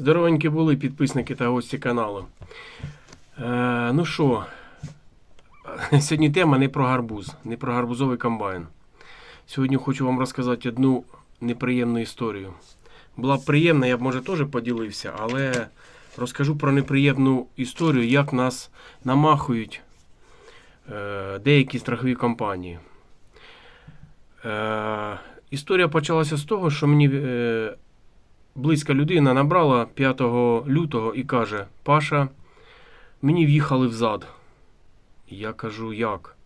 Здоровенькі були підписники та гості каналу. Е, ну що, сьогодні тема не про гарбуз, не про гарбузовий комбайн. Сьогодні хочу вам розказати одну неприємну історію. Була б приємна, я б може теж поділився, але розкажу про неприємну історію, як нас намахують е, деякі страхові компанії. Е, історія почалася з того, що мені е, близька людина набрала 5 лютого і каже: Паша, мені в'їхали взад. Я кажу, як?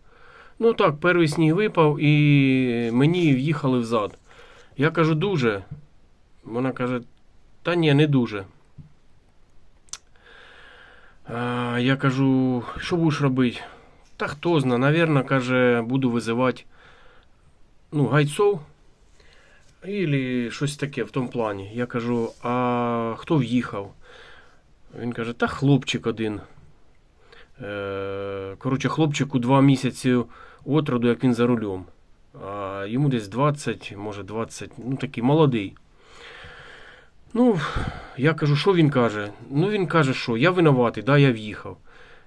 Ну так, перший сніг випав і мені в'їхали взад. Я кажу, дуже. Вона каже, та ні, не дуже. А, я кажу, що будеш робити? Та хто зна, навірно, каже, буду визивати ну, гайцов. Ілі щось таке в тому плані. Я кажу, а хто в'їхав? Він каже, та хлопчик один. Е, коротше, хлопчику два місяці от роду, як він за рулем. А йому десь 20, може 20, ну такий молодий. Ну, я кажу, що він каже? Ну, він каже, що я винуватий, да, я в'їхав.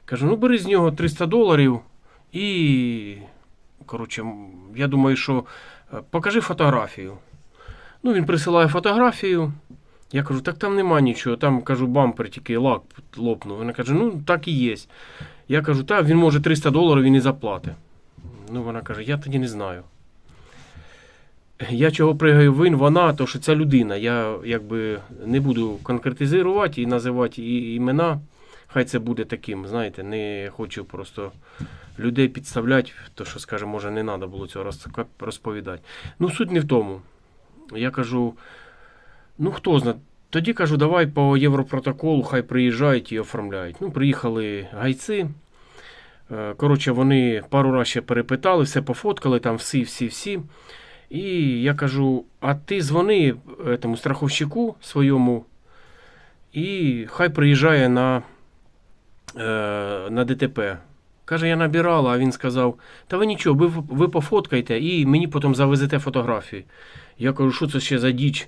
Кажу, ну бери з нього 300 доларів і. Коротше, я думаю, що е, покажи фотографію. Ну, він присилає фотографію. Я кажу, так там нема нічого. Там кажу, бампер тільки лак лопнув. Вона каже, ну так і є. Я кажу, так, він може 300 доларів він і заплатить. Ну, вона каже, я тоді не знаю. Я чого пригаю вин, вона, то що ця людина. Я якби не буду конкретизувати і називати і- імена. Хай це буде таким, знаєте, не хочу просто людей підставляти, то що, скаже, може, не треба було цього розповідати. Ну, суть не в тому. Я кажу, ну хто знає. Тоді кажу, давай по Європротоколу, хай приїжджають і оформляють. Ну, приїхали гайці. Е, Коротше, вони пару разів ще перепитали, все пофоткали, там всі, всі, всі. І я кажу: а ти дзвони этому страховщику своєму, і хай приїжджає на, е, на ДТП. Каже, я набирала, а він сказав: Та ви нічого, ви, ви пофоткайте і мені потім завезете фотографії. Я кажу, що це ще за діч?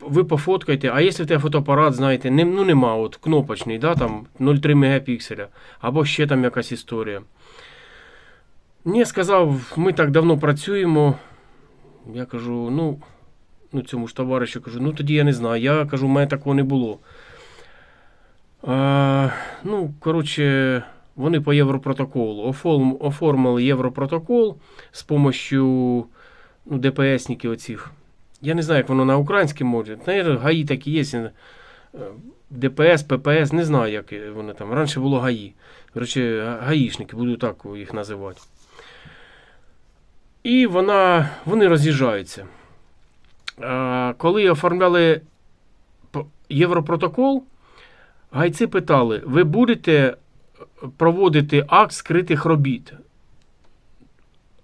Ви пофоткайте, а якщо в тебе фотоапарат, знаєте, не, ну нема, от кнопочний, да, там 0,3 мегапікселя, або ще там якась історія. Ні, сказав, ми так давно працюємо. Я кажу, ну, ну цьому ж товаришу кажу, ну тоді я не знаю. Я кажу, у мене такого не було. А, ну, коротше, вони по Європротоколу оформ, оформили Європротокол з допомогою ну, ДПСників оцих. Я не знаю, як воно на українській мові. ГАІ такі є. е, ДПС, ППС, не знаю, як вони там. Раніше було ГАІ. Коротше, га- гаїшники, буду так їх називати. І вона, вони роз'їжджаються. Коли оформляли Європротокол, гайці питали: ви будете проводити акт скритих робіт?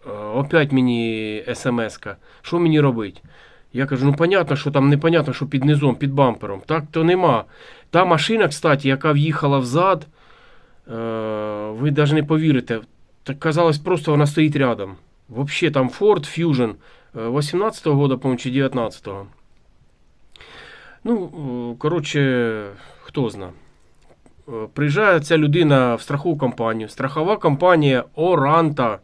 Е, Опять мені смс-ка. Що мені робити? Я кажу, ну понятно, що там непонятно, що під низом, під бампером. Так то нема. Та машина, кстати, яка в'їхала взад, е, ви навіть не повірите. Так казалось, просто вона стоїть рядом. Вообще там Ford Fusion е, 18-го года, по-моєму, чи 19-го. Ну, е, коротше, хто зна. Е, Приїжджає ця людина в страхову компанію. Страхова компанія Оранта.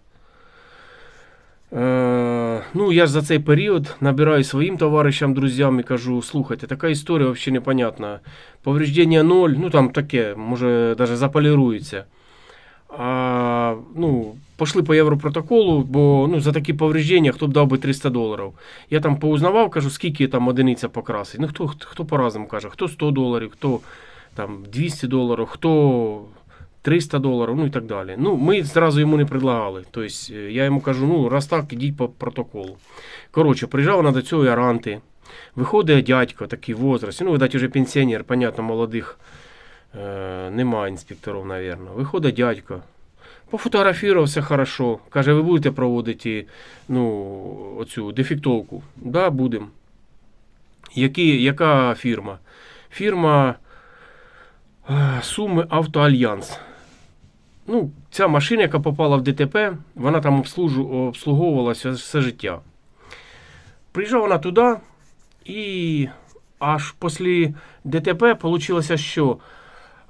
Е, ну, я ж за цей період набираю своїм товаришам, друзям і кажу: слухайте, така історія взагалі непонятна. Повреждення ноль, ну там таке, може, навіть заполірується. А, ну, пошли по Європротоколу, бо ну, за такі повреждення хто б дав би 300 доларів. Я там поузнавав, кажу, скільки там одиниця покрасить. Ну, хто, хто по-разному каже, хто 100 доларів, хто там 200 доларів, хто 300 доларів, ну і так далі. Ну, ми зразу йому не предлагали. Тобто, е, я йому кажу, ну, раз так, ідіть по протоколу. Коротше, приїжджав вона до цього Аранти. Виходить дядько, такий возраст. Ну, видать, уже пенсіонер, понятно, молодих е, немає інспекторів, напевно. Виходить дядько. Пофотографував все хорошо. Каже, ви будете проводити ну, оцю дефектовку? Да, будемо. Яка фірма? Фірма Суми Автоальянс. Ну, ця машина, яка попала в ДТП, вона там обслужу, обслуговувалася все життя. Приїжджав вона туди, і аж після ДТП вийшло, що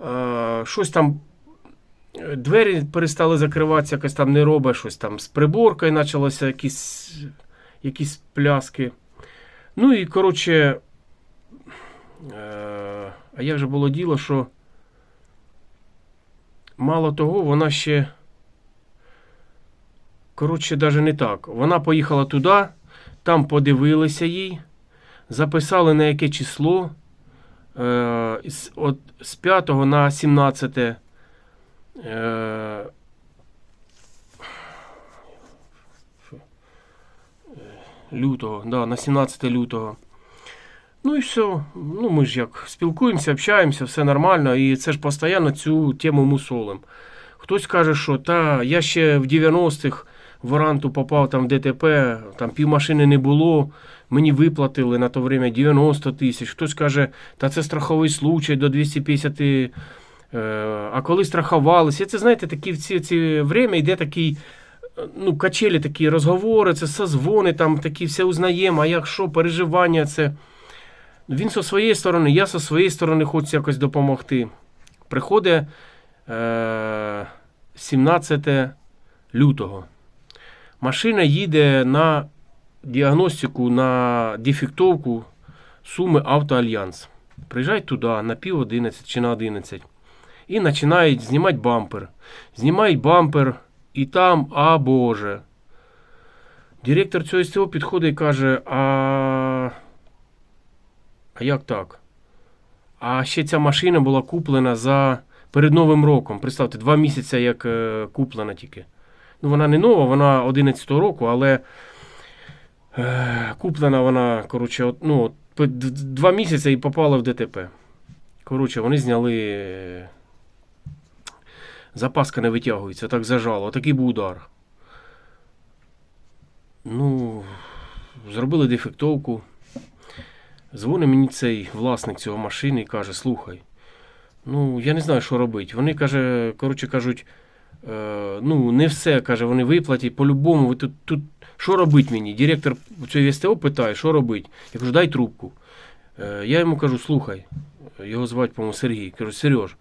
е, щось там. е, Двері перестали закриватися, якось там не робить, щось там з приборкою почалося якісь, якісь пляски. Ну і коротше, е, а як же було діло, що мало того, вона ще. Коротше, навіть не так. Вона поїхала туди, там подивилися їй, записали на яке число. Е, от, з 5 на 17 е. Е, лютого, да, на 17 лютого. Ну і все. Ну, ми ж як спілкуємося, общаємося, все нормально. І це ж постійно цю тему мусолим. Хтось каже, що та я ще в 90-х в Оранту попав там в ДТП, там півмашини не було, мені виплатили на то время 90 тисяч. Хтось каже, та це страховий случай до 250. Е, а коли страхувалися, це знаєте, такі в ці, ці время йде такий. Ну, качелі такі розговори, це созвони, там такі все узнаємо, а як що, переживання це. Він зі своєї сторони, я зі своєї сторони хочу якось допомогти. Приходить е, 17 лютого. Машина їде на діагностику, на дефектовку суми Автоальянс. Приїжджають туди на пів 11 чи на 11 і починають знімати бампер. Знімають бампер, і там, а Боже. Директор цього СТО підходить і каже: а. А як так? А ще ця машина була куплена за перед Новим роком. Представте, два місяці як е, куплена тільки. Ну, вона не нова, вона 11-го року, але е, куплена вона, коротше, от, ну, два місяці і попала в ДТП. Коротше, вони зняли. е, Запаска не витягується, так зажало. Такий був удар. Ну, зробили дефектовку. Дзвонить мені цей власник цього машини і каже: слухай, ну я не знаю, що робити. Вони каже, коротше кажуть, е, ну не все, каже, вони виплатять. По-любому, ви тут, тут що робити мені? Директор цієї СТО питає, що робити? Я кажу, дай трубку. Е, я йому кажу, слухай, його звати, по-моєму, Сергій. Кажу, Сереж,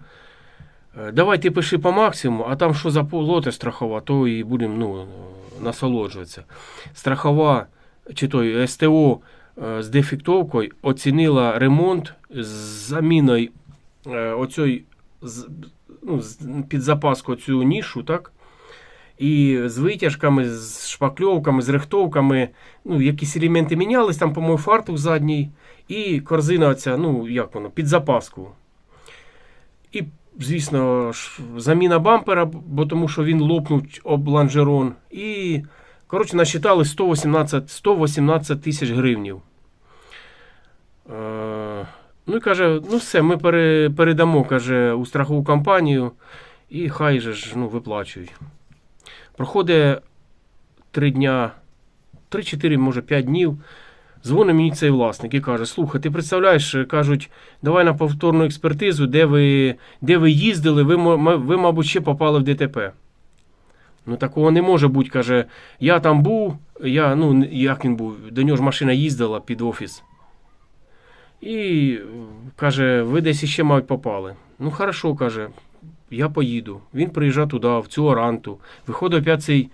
е, давай ти пиши по максимуму, а там що за лоти страхова, то і будемо ну, насолоджуватися. Страхова, чи той СТО з дефектовкою оцінила ремонт з заміною е, з- ну, під запаску цю нішу, так? І з витяжками, з шпакльовками, з рихтовками, ну, якісь елементи мінялись, там, по-моєму, фартук задній, і корзина оця, ну, як воно, під запаску. І, звісно, заміна бампера, бо тому що він лопнув об лонжерон. І, коротше, насчитали 118, 118 тисяч гривнів. Е, ну і каже, ну все, ми пере, передамо, каже, у страхову компанію, і хай же ж ну, виплачують. Проходить 3 дня, 3-4, може 5 днів. Дзвонить мені цей власник і каже: Слухай, ти представляєш, кажуть, давай на повторну експертизу, де ви, де ви їздили, ви, ви, мабуть, ще попали в ДТП. Ну, такого не може бути, каже. Я там був, я, ну, як він був, до нього ж машина їздила під офіс. І каже, ви десь іще, мабуть, попали. Ну, хорошо, каже, я поїду. Він приїжджав туди, в цю оранту. Виходить опять цей,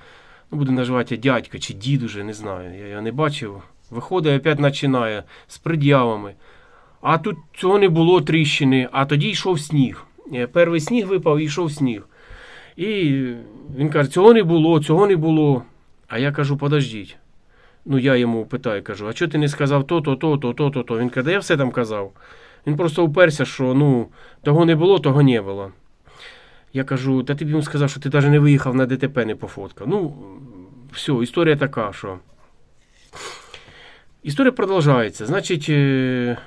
ну, буду називати дядька чи дід уже, не знаю, я його не бачив. Виходить, опять починає з пред'явами. А тут цього не було тріщини, а тоді йшов сніг. Е, Перший сніг випав і йшов сніг. І він каже, цього не було, цього не було. А я кажу, подождіть. Ну, я йому питаю, кажу, а чого ти не сказав то, то, то, то, то, то, то. Він каже, «Да я все там казав. Він просто уперся, що ну, того не було, того не було. Я кажу, та ти б йому сказав, що ти навіть не виїхав на ДТП, не пофоткав. Ну, все, історія така, що. Історія продовжується. Значить, е,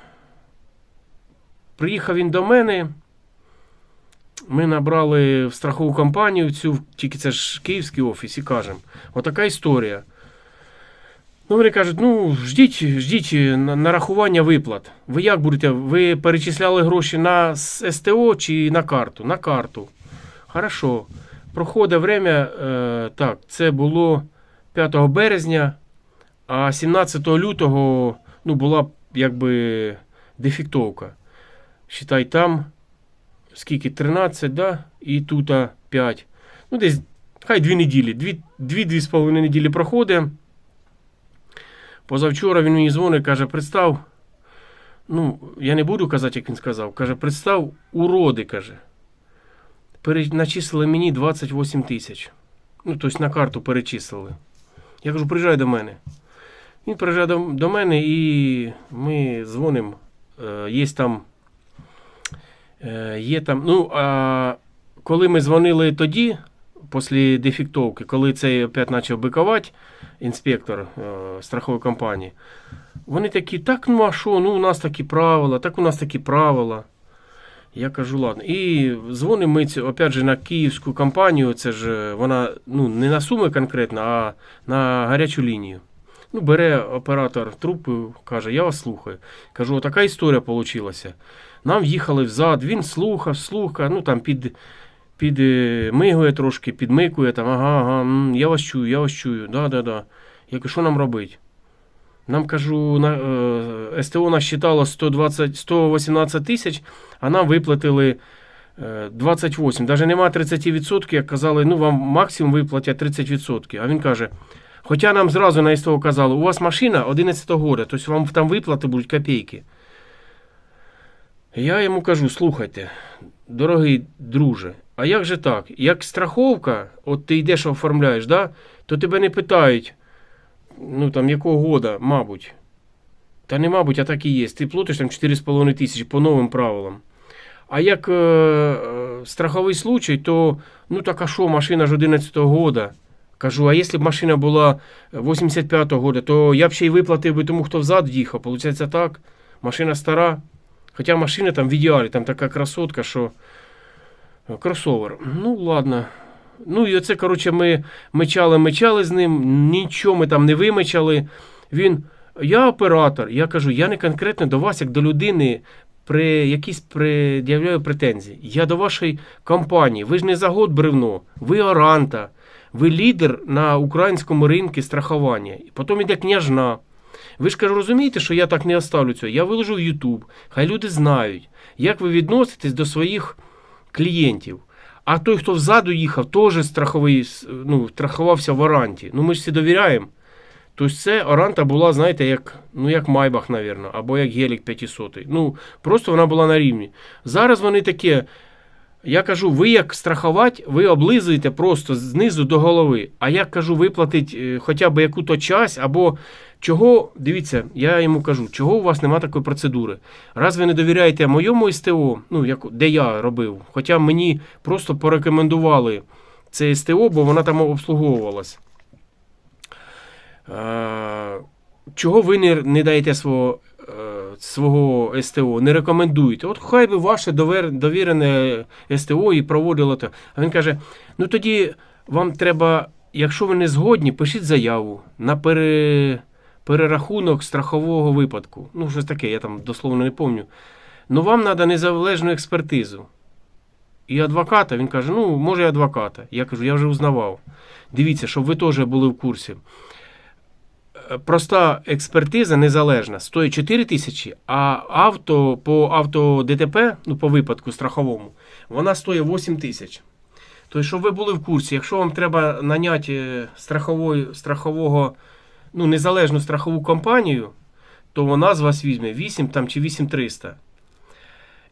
приїхав він до мене. Ми набрали в страхову компанію цю, тільки це ж київський офіс, і кажемо, отака історія. Ну, вони кажуть, ну, ждіть, ждіть нарахування виплат. Ви як будете? Ви перечисляли гроші на СТО чи на карту? На карту. Хорошо. Проходить время, е, так, це було 5 березня, а 17 лютого ну, була якби дефектовка. Считай там, скільки 13, да? і тут 5. Ну, десь хай 2 неділі. 2-2,5 неділі проходить. Позавчора він мені дзвонить, каже, представ. Ну, я не буду казати, як він сказав. Каже, представ, уроди, каже. Переначислили мені 28 тисяч. Ну, тобто на карту перечислили. Я кажу, приїжджай до мене. Він приїжджає до, мене і ми дзвонимо. Е, є там. Е, є там. Ну, а коли ми дзвонили тоді, після дефектовки, коли цей опять почав бикувати, інспектор е, страхової компанії, вони такі, так, ну а що, ну у нас такі правила, так у нас такі правила. Я кажу, ладно. І дзвонимо ми опять же, на київську компанію, це ж е, вона ну, не на суми конкретно, а на гарячу лінію. Ну, бере оператор трубку, каже, я вас слухаю. Кажу, така історія вийшла. Нам їхали взад, він слухав, слухав, ну там під, під е, трошки, підмикує, там, ага, ага, я вас чую, я вас чую, да, да, да. Я кажу, що нам робити? Нам кажу, на, е, СТО нас считало 120, 118 тисяч, а нам виплатили е, 28. Навіть немає 30%, як казали, ну вам максимум виплатять 30%. А він каже, хоча нам зразу на СТО казали, у вас машина 11 года, тобто вам там виплати будуть копійки. Я йому кажу, слухайте, дорогий друже, а як же так? Як страховка, от ти йдеш оформляєш, да, то тебе не питають, ну там якого года, мабуть. Та не мабуть, а так і є. Ти платиш там 4,5 тисячі по новим правилам. А як е, е, страховий случай, то ну так а що, машина ж 11-го года. Кажу, а якщо б машина була 85-го года, то я б ще й виплатив би тому, хто взад їхав. Получається так. Машина стара. Хоча машина там в ідеалі, там така красотка, що е, кросовер. Ну, ладно. Ну і оце, коротше, ми мечали, мечали з ним, нічого ми там не вимечали. Він, я оператор, я кажу, я не конкретно до вас, як до людини, при якісь пред'являю претензії. Я до вашої компанії. Ви ж не за год бревно, ви оранта, ви лідер на українському ринку страхування. Потім іде княжна. Ви ж кажу, розумієте, що я так не оставлю цього. Я виложу в YouTube. Хай люди знають, як ви відноситесь до своїх клієнтів. А той, хто взаду їхав, теж страховий, ну, страхувався в Оранті. Ну ми ж всі довіряємо. Тобто це Оранта була, знаєте, як, ну, як Майбах, мабуть, або як Гелік 500. Ну, просто вона була на рівні. Зараз вони таке. Я кажу, ви як страхувати, ви облизуєте просто знизу до голови. А я кажу, виплатить е, хоча б яку-то час, або чого, дивіться, я йому кажу, чого у вас немає такої процедури. Раз ви не довіряєте моєму СТО, ну, як, де я робив, хоча мені просто порекомендували це СТО, бо вона там обслуговувалась. Е, чого ви не, не даєте свого, свого СТО, не рекомендуєте? От хай би ваше довірене СТО і проводило те. А він каже: ну тоді вам треба, якщо ви не згодні, пишіть заяву на пере, перерахунок страхового випадку. Ну, щось таке, я там дословно не пам'ятаю. Ну вам треба незалежну експертизу. І адвоката, він каже, ну, може, і адвоката. Я кажу, я вже узнавав. Дивіться, щоб ви теж були в курсі. Проста експертиза незалежна стоїть 4 тисячі, а авто по авто ДТП, ну по випадку страховому, вона стоїть 8 тисяч. Тобто, щоб ви були в курсі, якщо вам треба наняти е, страхової, страхового, ну, незалежну страхову компанію, то вона з вас візьме 8 там, чи 8300.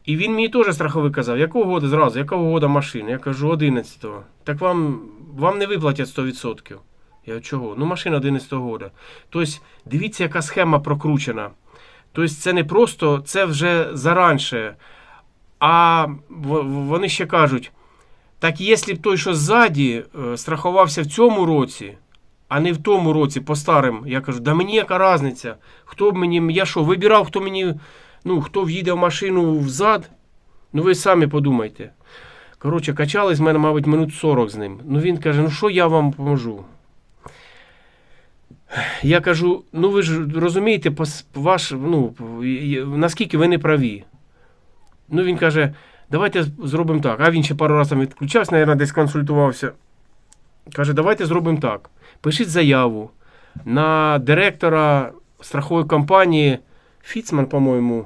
І він мені теж страховий казав, якого года зразу, якого года машина? Я кажу, 11-го. Так вам, вам не виплатять 100%. Я чого? Ну, машина 11-го года. Тобто, дивіться, яка схема прокручена. Тобто, це не просто, це вже заранше. А вони ще кажуть: так якщо б той, що ззаді, е, страхувався в цьому році, а не в тому році, по старим, я кажу, да мені яка різниця? Хто б мені, я що, вибирав, хто мені, ну, хто в'їде в машину взад? Ну ви самі подумайте. Коротше, качали з мене, мабуть, минут 40 з ним. Ну він каже, ну що я вам поможу? Я кажу, ну ви ж розумієте, ваш, ну, наскільки ви не праві. Ну він каже, давайте зробимо так. А він ще пару разів відключався, мабуть, десь консультувався. Каже, давайте зробимо так. Пишіть заяву на директора страхової компанії Фіцман, по-моєму,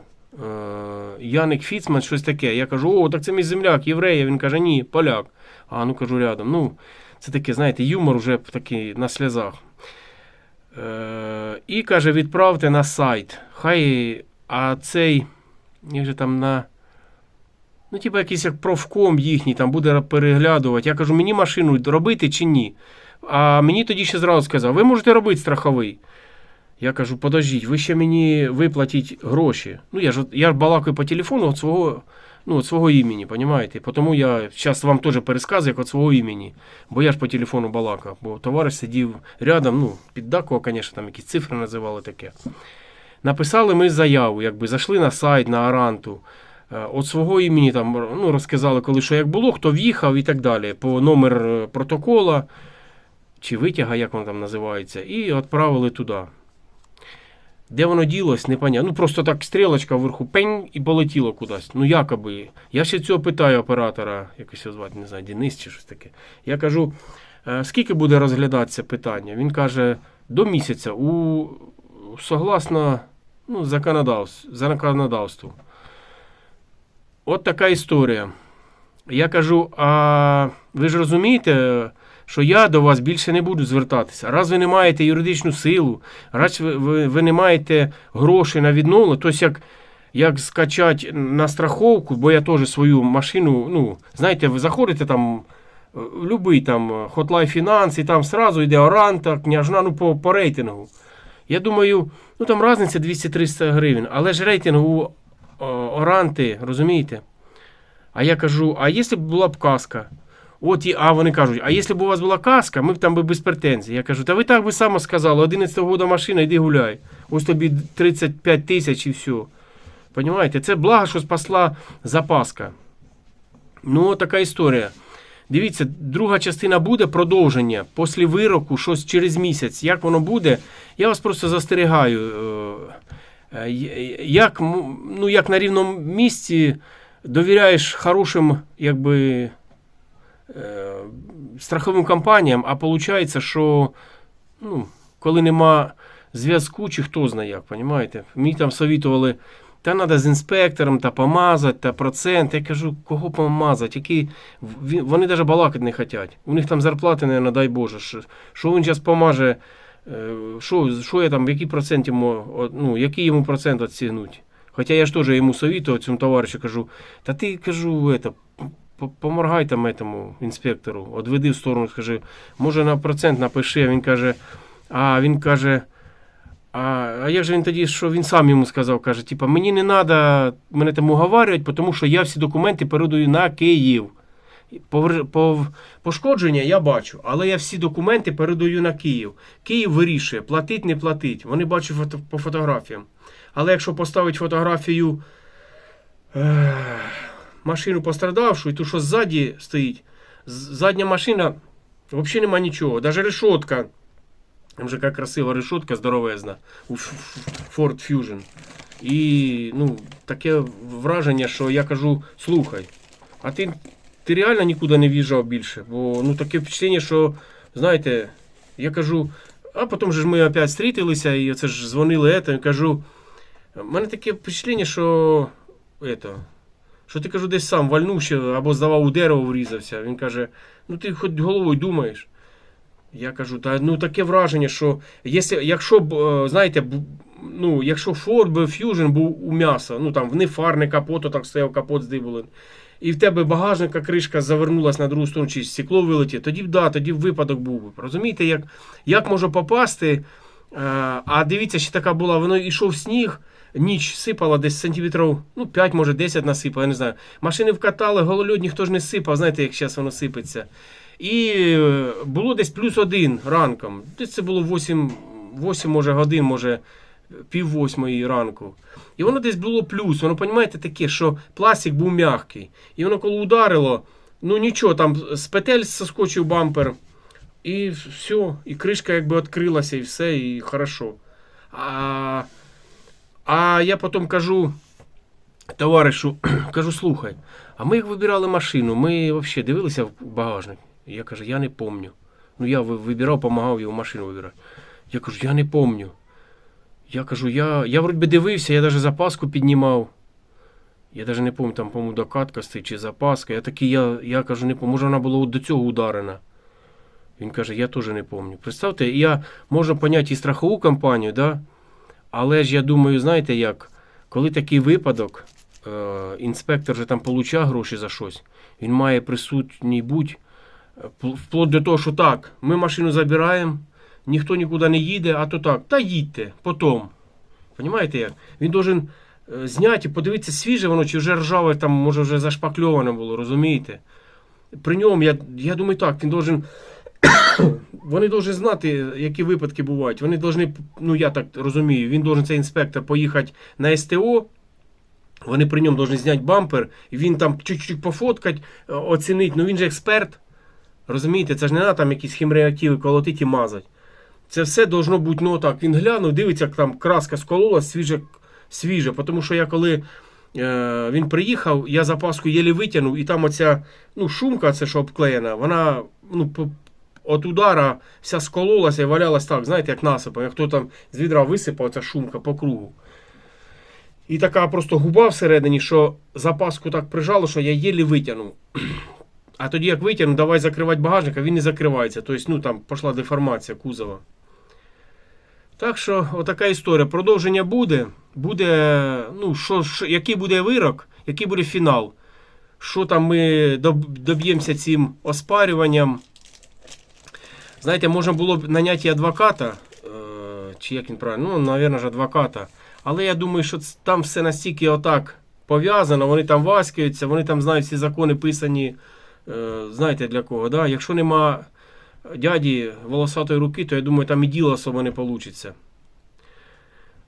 Яник Фіцман, щось таке. Я кажу, о, так це мій земляк, єврей. Він каже, ні, поляк. А ну кажу рядом. Ну, це таке, знаєте, юмор вже такий на сльозах. І каже, відправте на сайт. Хай, а цей, як же там на. Ну, типу, якийсь як профком їхній там буде переглядувати. Я кажу, мені машину робити чи ні? А мені тоді ще зразу сказав, ви можете робити страховий. Я кажу, подождіть, ви ще мені виплатіть гроші. Ну, я ж, я ж балакаю по телефону від свого, ну, від свого імені, розумієте? Тому я зараз вам теж пересказую, як від свого імені. Бо я ж по телефону балакав, бо товариш сидів рядом, ну, піддакував, звісно, там якісь цифри називали таке. Написали ми заяву, якби зайшли на сайт, на Аранту. Е, От свого імені там ну, розказали, коли що як було, хто в'їхав і так далі. По номер е, протокола чи витяга, як воно там називається, і відправили туди. Де воно ділось, непонятно. Ну просто так стрілочка вверху пень і полетіло кудись. Ну якоби. Я ще цього питаю оператора, якось його звати, не знаю, Денис чи щось таке. Я кажу, «Е, скільки буде розглядатися питання? Він каже, до місяця у согласно ну, законодавству. От така історія. Я кажу: а ви ж розумієте, що я до вас більше не буду звертатися. Раз ви не маєте юридичну силу, раз ви, ви, ви не маєте грошей на відновлення, то як, як скачати на страховку, бо я теж свою машину, ну, знаєте, ви заходите там. е, в Любий там Hotline Finance, і там сразу йде Оранта, княжна, ну по, по рейтингу. Я думаю, ну там різниця 200-300 гривень, але ж рейтинг у Оранти, розумієте? А я кажу, а якщо б була б каска? От і, а вони кажуть, а якщо б у вас була каска, ми б там би без претензій. Я кажу, та ви так би само сказали, 11-го года машина, йди гуляй. Ось тобі 35 тисяч і все. Понимаєте, це благо, що спасла запаска. Ну, така історія. Дивіться, друга частина буде продовження після вироку, щось через місяць. Як воно буде, я вас просто застерігаю. е, е, Як, ну, як на рівному місці довіряєш хорошим, якби. Е, Страховим компаніям, а виходить, що ну, коли нема зв'язку, чи хто знає як, розумієте? Мені там совітували, та треба з інспектором та помазати, та процент. Я кажу, кого помазати? Які... Вони навіть балакати не хочуть. У них там зарплати, не дай Боже. Що, він зараз помаже, е, що, що я там, який процент йому, ну, який йому процент відсігнуть? Хоча я ж теж йому совітував, цьому товаришу, кажу, та ти кажу, это, поморгай там этому інспектору, одведи в сторону, скажи, може на процент напиши, а він каже, а він каже, а, а як же він тоді, що він сам йому сказав, каже, типа, мені не треба мене там уговарювати, тому що я всі документи передаю на Київ. Пошкодження я бачу, але я всі документи передаю на Київ. Київ вирішує, платить, не платить. Вони бачать фото- по фотографіям. Але якщо поставити фотографію е, машину пострадавшу, і ту, що ззаді стоїть, задня машина, взагалі нема нічого. Навіть решетка. Там же яка красива решетка здоровезна у Ford Fusion. І ну, таке враження, що я кажу, слухай, а ти, ти реально нікуди не в'їжджав більше? Бо ну, таке впечатлення, що, знаєте, я кажу, а потім же ми опять зустрілися, і це ж дзвонили, ето, і кажу, у мене таке впечатлення, що, ето, що ти кажу, десь сам вальнувся або здавав у дерево врізався. Він каже, ну ти хоч головою думаєш. Я кажу, та ну таке враження, що якщо, якщо б, е, знаєте, ну, якщо Ford би Fusion був у м'ясо, ну там в фар, не капот, то так стояв капот здиблений, і в тебе багажника кришка завернулась на другу сторону, чи стекло вилетіло, тоді б да, тоді б випадок був би. Розумієте, як, як може попасти? Е, А дивіться, ще така була, воно йшов сніг, ніч сипала десь сантиметрів, ну 5, може 10 насипало, я не знаю. Машини вкатали, голольот ніхто ж не сипав, знаєте, як зараз воно сипеться. І е, було десь плюс один ранком. Десь це було 8, 8 може, годин, може, пів восьмої ранку. І воно десь було плюс. Воно, розумієте, таке, що пластик був м'який. І воно коли ударило, ну нічого, там з петель соскочив бампер. І все, і кришка якби відкрилася, і все, і хорошо. А, а я потім кажу товаришу, кажу, слухай, а ми як вибирали машину, ми взагалі дивилися в багажник. Я кажу, я не помню. Ну я вибирав, допомагав його машину вибирати. Я кажу, я не помню. Я кажу, я, я вроді дивився, я навіть запаску піднімав. Я навіть не пам'ятаю, там, по-моєму, докатка стоїть чи запаска. Я такий, я, я кажу, не пам'ятаю, може вона була до цього ударена. Він каже, я теж не пам'ятаю. Представте, я можу поняти і страхову компанію, да? Але ж я думаю, знаєте як, коли такий випадок, е, інспектор же там получає гроші за щось, він має присутній бути е, вплоть до того, що так, ми машину забираємо, ніхто нікуди не їде, а то так, та їдьте, потім. Понімаєте як? Він должен е, зняти, подивитися, свіже воно, чи вже ржаве, там, може, вже зашпакльоване було, розумієте? При ньому, я, я думаю, так, він должен. Вони повинні знати, які випадки бувають. Вони повинні, ну я так розумію, він должен цей інспектор поїхати на СТО. Вони при ньому повинні зняти бампер, і він там чуть-чуть пофоткать, е, оцінить. Ну він же експерт. Розумієте, це ж не треба там якісь хімреактиви колотити і мазати. Це все должно бути, ну так, він глянув, дивиться, як там краска скололась, свіже, свіже. Тому що я коли е, він приїхав, я запаску єлі витягнув, і там оця ну, шумка, це що обклеєна, вона ну, от удара вся скололася і валялась так, знаєте, як насипом. Як хто там з відра висипав, ця шумка по кругу. І така просто губа всередині, що запаску так прижало, що я єлі витягнув. А тоді, як витягну, давай закривати багажник, а він не закривається. Тобто, ну там пішла деформація кузова. Так що, отака історія. Продовження буде. Буде, ну, що, що, який буде вирок, який буде фінал. Що там ми доб'ємося цим оспарюванням. Знаєте, можна було б наняти адвоката, е, чи як він правильно, ну, мабуть, ж адвоката. Але я думаю, що там все настільки отак пов'язано, вони там васкаються, вони там знають всі закони писані, е, знаєте для кого. Да? Якщо нема дяді волосатої руки, то я думаю, там і діло особо не вийде.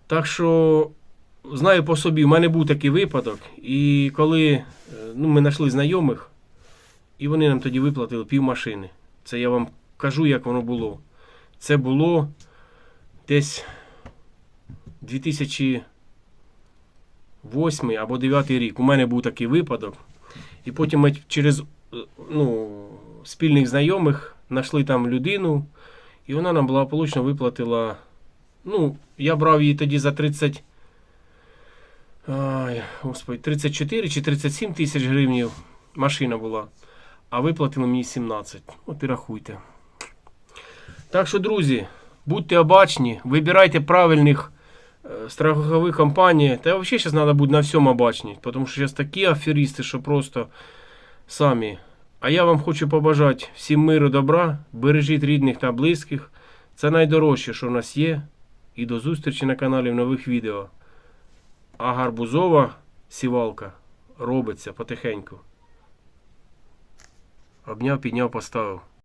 Так що, знаю по собі, в мене був такий випадок, і коли е, ну, ми знайшли знайомих, і вони нам тоді виплатили пів машини. Це я вам кажу, як воно було. Це було десь 2008 або 2009 рік. У мене був такий випадок. І потім ми через ну, спільних знайомих знайшли там людину, і вона нам благополучно виплатила. Ну, я брав її тоді за 30. Ай, господи, 34 чи 37 тисяч гривнів машина була. А виплатили мені 17. От і рахуйте. Так що, друзі, будьте обачні, вибирайте правильних е, страхових компаній. Та взагалі зараз треба бути на всьому обачні, тому що зараз такі аферисти, що просто самі. А я вам хочу побажати всім миру, добра, бережіть рідних та близьких. Це найдорожче, що в нас є. І до зустрічі на каналі в нових відео. А гарбузова сівалка робиться потихеньку. Обняв, підняв, поставив.